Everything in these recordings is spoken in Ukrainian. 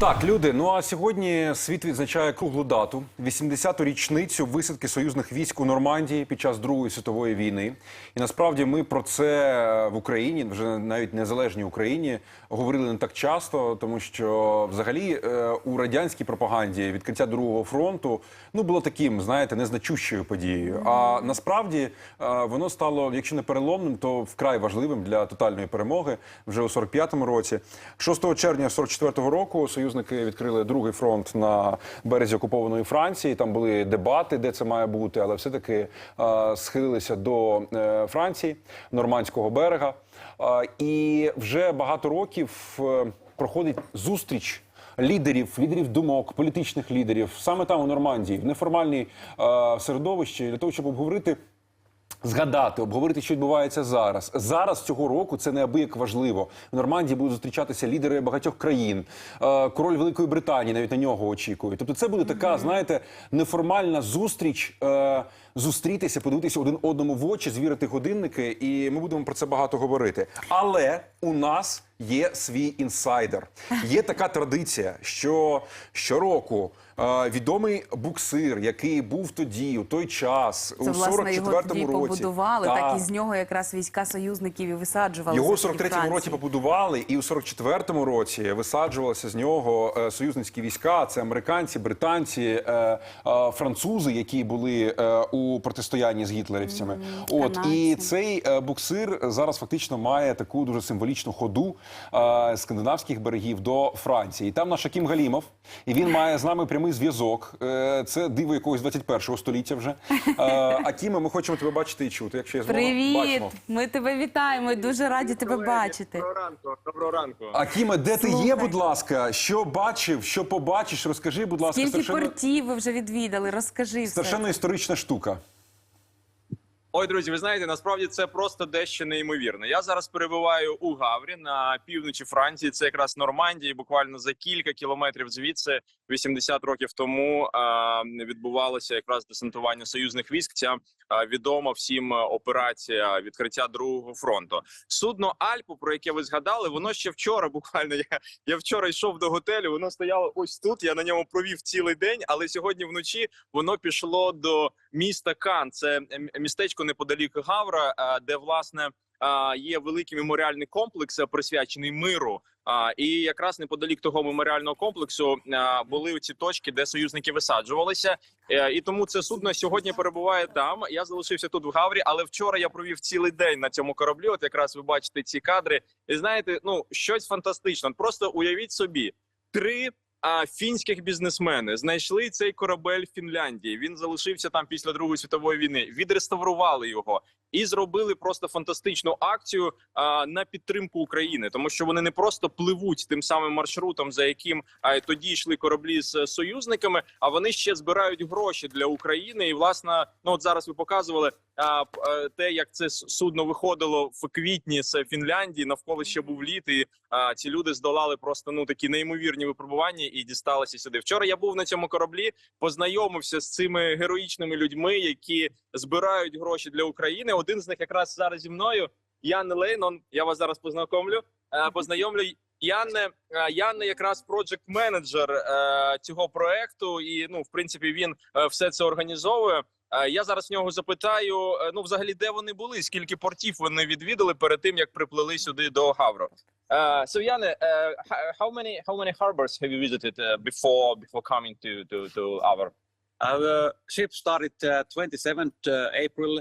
Так, люди. Ну а сьогодні світ відзначає круглу дату 80-ту річницю висадки союзних військ у Нормандії під час Другої світової війни. І насправді ми про це в Україні, вже навіть незалежній Україні, говорили не так часто, тому що взагалі е, у радянській пропаганді відкриття другого фронту ну було таким, знаєте, незначущою подією. А насправді е, воно стало, якщо не переломним, то вкрай важливим для тотальної перемоги вже у 45-му році. 6 червня 44-го року союзники відкрили другий фронт на березі окупованої Франції. Там були дебати, де це має бути, але все-таки е, схилилися до е, Франції, нормандського берега. Е, і вже багато років проходить зустріч. Лідерів, лідерів думок, політичних лідерів саме там у Нормандії, в неформальній е, середовищі для того, щоб обговорити Згадати, обговорити, що відбувається зараз. Зараз цього року це неабияк важливо. В Нормандії будуть зустрічатися лідери багатьох країн. Е, Король Великої Британії навіть на нього очікує. Тобто, це буде така, знаєте, неформальна зустріч. е, Зустрітися, подивитися один одному в очі, звірити годинники, і ми будемо про це багато говорити. Але у нас є свій інсайдер. Є така традиція, що щороку е, відомий буксир, який був тоді, у той час, Це у власне його 44-му тоді році. побудували. Та. Так і з нього якраз війська союзників і висаджували. Його у 43-му році побудували, і у 44-му році висаджувалися з нього е, союзницькі війська. Це американці, британці, е, французи, які були у протистоянні з гітлерівцями. От і цей буксир зараз фактично має таку дуже символічну ходу е, скандинавських берегів до Франції. Там наш Акім Галімов, і він має з нами прямий зв'язок. Е, Це диво якогось 21-го століття вже. Е, Акіме, ми хочемо тебе бачити і чути. Якщо я зможу, Привіт! бачимо. Ми тебе вітаємо. Дуже раді тебе Колеги, бачити. Доброго ранку, доброго ранку. Акіме, де ти є, будь ласка? Що бачив, що побачиш? Розкажи, будь ласка, Скільки страшенно, портів ви вже відвідали? Розкажи все. страшенно історична штука. Ой, друзі, ви знаєте, насправді це просто дещо неймовірно. Я зараз перебуваю у Гаврі на півночі Франції. Це якраз Нормандії, Буквально за кілька кілометрів звідси, 80 років тому, відбувалося якраз десантування союзних військ. Ця відома всім операція відкриття другого фронту. Судно Альпу, про яке ви згадали, воно ще вчора. Буквально я, я вчора йшов до готелю. Воно стояло ось тут. Я на ньому провів цілий день, але сьогодні вночі воно пішло до міста Кан. Це містечко неподалік Гавра, а, де власне є великий меморіальний комплекс, присвячений миру. І якраз неподалік того меморіального комплексу були ці точки, де союзники висаджувалися. Е, І тому це судно сьогодні перебуває там. Я залишився тут в Гаврі, але вчора я провів цілий день на цьому кораблі. От якраз ви бачите ці кадри. І знаєте, ну щось фантастичне. Просто уявіть собі три. А фінських бізнесмени знайшли цей корабель в Фінляндії. Він залишився там після Другої світової війни. Відреставрували його і зробили просто фантастичну акцію а, на підтримку України, тому що вони не просто пливуть тим самим маршрутом, за яким а, тоді йшли кораблі з союзниками, а вони ще збирають гроші для України. І власне, ну от зараз ви показували те, як це судно виходило в квітні з Фінляндії. Навколо ще був літ, і ці люди здолали просто ну такі неймовірні випробування і дісталися сюди. Вчора я був на цьому кораблі, познайомився з цими героїчними людьми, які збирають гроші для України. Один з них якраз зараз зі мною. Ян Лейнон. Я вас зараз познайомлю. Е, Познайомлю. Янне, е, Янне якраз проджект менеджер цього проекту, і ну, в принципі, він е, все це організовує. Е, Я зараз в нього запитаю: ну, взагалі, де вони були, скільки портів вони відвідали перед тим, як приплили сюди до Гавро. Uh, so Janne, uh, how many how many harbors have you visited uh, before before coming to to to Avar? Our ship started uh, 27th uh, April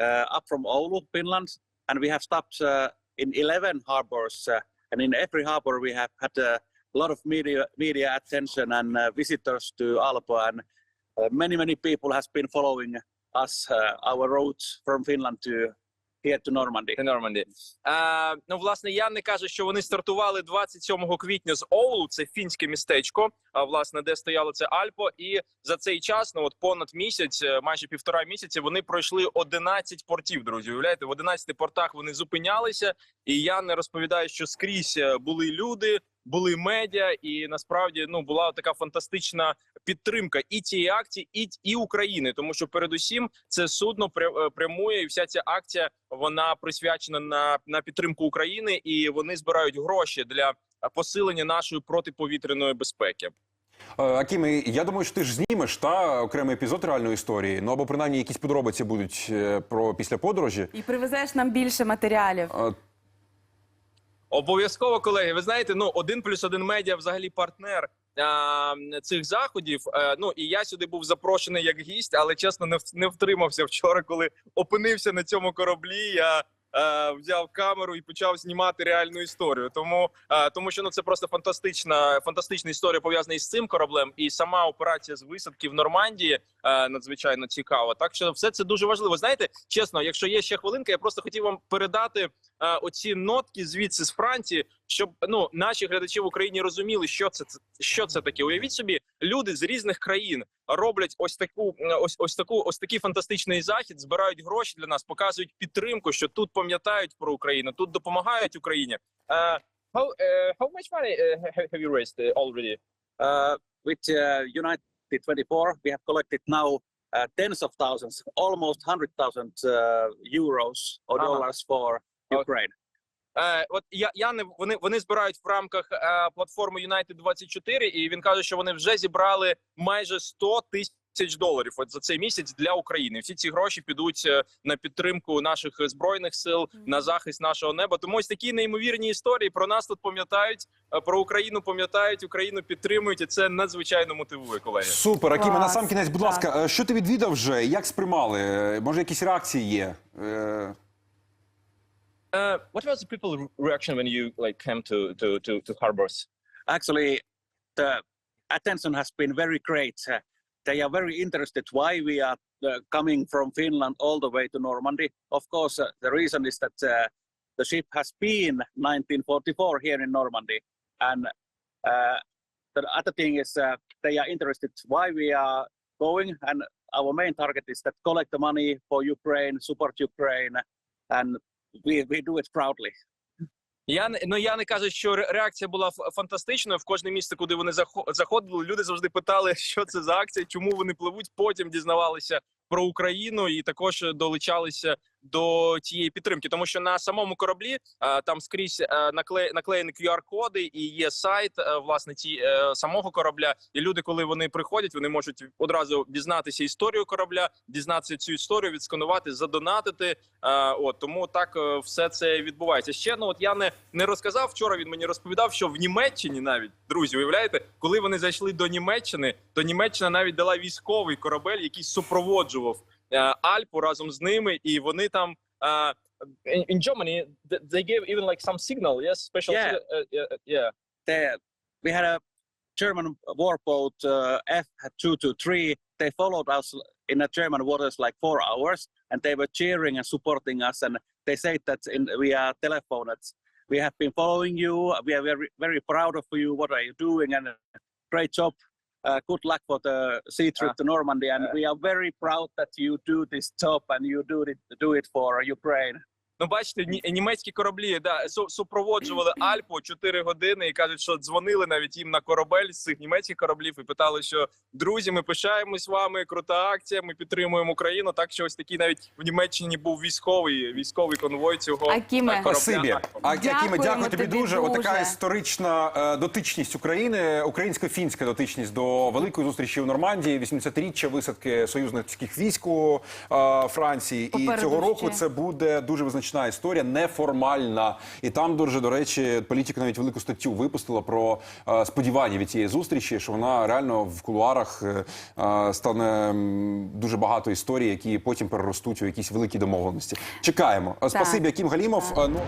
uh, up from Oulu, Finland, and we have stopped uh, in 11 harbors. Uh, and in every harbor, we have had uh, a lot of media media attention and uh, visitors to Alpo, and uh, many many people has been following us uh, our routes from Finland to to Normandy. Норманді. Е, ну, власне, Ян не каже, що вони стартували 27 квітня з Оулу, це фінське містечко, а, власне, де стояло це Альпо. І за цей час, ну от понад місяць, е, майже півтора місяці, вони пройшли 11 портів. Друзі, уявляєте, в 11 портах вони зупинялися. І Ян не розповідає, що скрізь е, були люди, були медіа, і насправді ну була така фантастична підтримка і цієї акції, і, і України, тому що передусім це судно е, прямує, і вся ця акція вона присвячена на, на підтримку України, і вони збирають гроші для посилення нашої протиповітряної безпеки. Е, Акіме, я думаю, що ти ж знімеш та окремий епізод реальної історії. Ну або принаймні якісь подробиці будуть е, про після подорожі. І привезеш нам більше матеріалів. Обов'язково, колеги. Ви знаєте, ну один плюс один медіа взагалі партнер цих заходів. Е, ну і я сюди був запрошений як гість, але чесно, не, втримався вчора, коли опинився на цьому кораблі. Я взяв камеру і почав знімати реальну історію. Тому е, тому що ну це просто фантастична, фантастична історія пов'язана із цим кораблем, і сама операція з висадки в Нормандії е, надзвичайно цікава. Так що все це дуже важливо. Знаєте, чесно, якщо є ще хвилинка, я просто хотів вам передати е, оці нотки звідси з Франції, щоб ну наші глядачі в Україні розуміли, що це що це таке. Уявіть собі, люди з різних країн роблять ось таку, ось ось таку, ось такий фантастичний захід, збирають гроші для нас, показують підтримку, що тут пам'ятають про Україну, тут допомагають Україні. Uh, how uh, how much money uh, have you raised uh, already? Uh, with uh, United 24, we have collected now uh, tens of thousands, almost 100,000 uh, euros or Ага. dollars for Okay. Е, от я, я не вони, вони збирають в рамках е, платформи United 24 і він каже, що вони вже зібрали майже 100 тисяч доларів. От за цей місяць для України. Всі ці гроші підуть е, на підтримку наших збройних сил, на захист нашого неба. Тому ось такі неймовірні історії про нас тут пам'ятають, е, про Україну пам'ятають, Україну підтримують, і це надзвичайно мотивує колеги. Супер, Акіме, на сам кінець, будь так. ласка, що ти відвідав вже? Як сприймали? Може, якісь реакції є? Uh, what was the people reaction when you like came to to to, to harbors? Actually, the attention has been very great. Uh, they are very interested why we are uh, coming from Finland all the way to Normandy. Of course, uh, the reason is that uh, the ship has been 1944 here in Normandy, and uh, the other thing is uh, they are interested why we are going, and our main target is that collect the money for Ukraine, support Ukraine, and we, we do it proudly. Я ну я не кажу, що реакція була фантастичною. В кожне місце, куди вони захо- заходили, люди завжди питали, що це за акція, чому вони пливуть. Потім дізнавалися про Україну і також долучалися до цієї підтримки. Тому що на самому кораблі там скрізь а, накле, наклеєні QR-коди і є сайт власне ці е, самого корабля. І люди, коли вони приходять, вони можуть одразу дізнатися історію корабля, дізнатися цю історію, відсканувати, задонатити. От тому так е, все це відбувається. Ще ну от я не, не розказав вчора. Він мені розповідав, що в Німеччині навіть друзі, уявляєте, коли вони зайшли до Німеччини, то Німеччина навіть дала військовий корабель, який супроводжував е, Альпу разом з ними, і вони там. е, in, in Germany, they gave even like some signal, yes, special. Yeah. uh, uh, yeah. There, we had a German warboat uh, F223. They followed us in the German waters like four hours, and they were cheering and supporting us. And they said that in, we are telephoned. We have been following you. We are very, very proud of you. What are you doing? And uh, great job. Uh, good luck for the sea trip to Normandy. And we are very proud that you do this job and you do it do it for Ukraine. Ну, бачите, ні- німецькі кораблі да су- супроводжували Альпу 4 години і кажуть, що дзвонили навіть їм на корабель з цих німецьких кораблів і питали, що друзі, ми пишаємось вами. Крута акція. Ми підтримуємо Україну. Так що ось такий навіть в Німеччині був військовий військовий конвой цього Акіме. корабля. Спасибі. Акіме, дякую тобі тобі дуже. Отака історична е, дотичність України, українсько-фінська дотичність до великої зустрічі у Нормандії, 80-річчя висадки союзницьких військ у е, Франції. І цього року ще. це буде дуже визначна історія, неформальна. І там дуже до речі, політика навіть велику статтю випустила про е, сподівання від цієї зустрічі, що вона реально в кулуарах е, е, стане дуже багато історій, які потім переростуть у якісь великі домовленості. Чекаємо. Спасибі, Акім Галімов. Так. Ну